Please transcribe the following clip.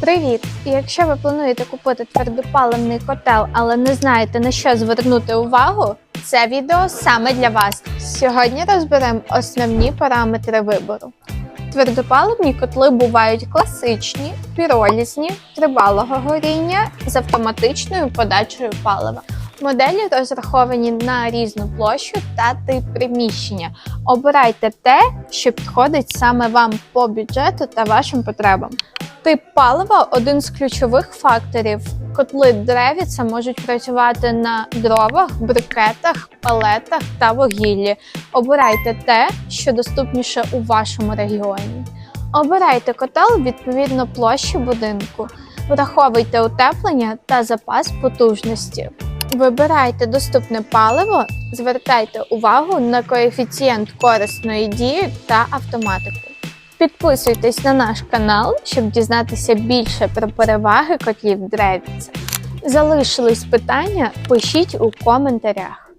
Привіт! Якщо ви плануєте купити твердопаливний котел, але не знаєте на що звернути увагу, це відео саме для вас. Сьогодні розберемо основні параметри вибору. Твердопаливні котли бувають класичні, піролізні, тривалого горіння з автоматичною подачею палива. Моделі розраховані на різну площу та тип приміщення. Обирайте те, що підходить саме вам по бюджету та вашим потребам. Тип палива один з ключових факторів. Котли Древіца можуть працювати на дровах, брикетах, палетах та вугіллі. Обирайте те, що доступніше у вашому регіоні. Обирайте котел відповідно площі будинку. Враховуйте утеплення та запас потужності. Вибирайте доступне паливо, звертайте увагу на коефіцієнт корисної дії та автоматику. Підписуйтесь на наш канал, щоб дізнатися більше про переваги котлів Древіца. Залишились питання? Пишіть у коментарях.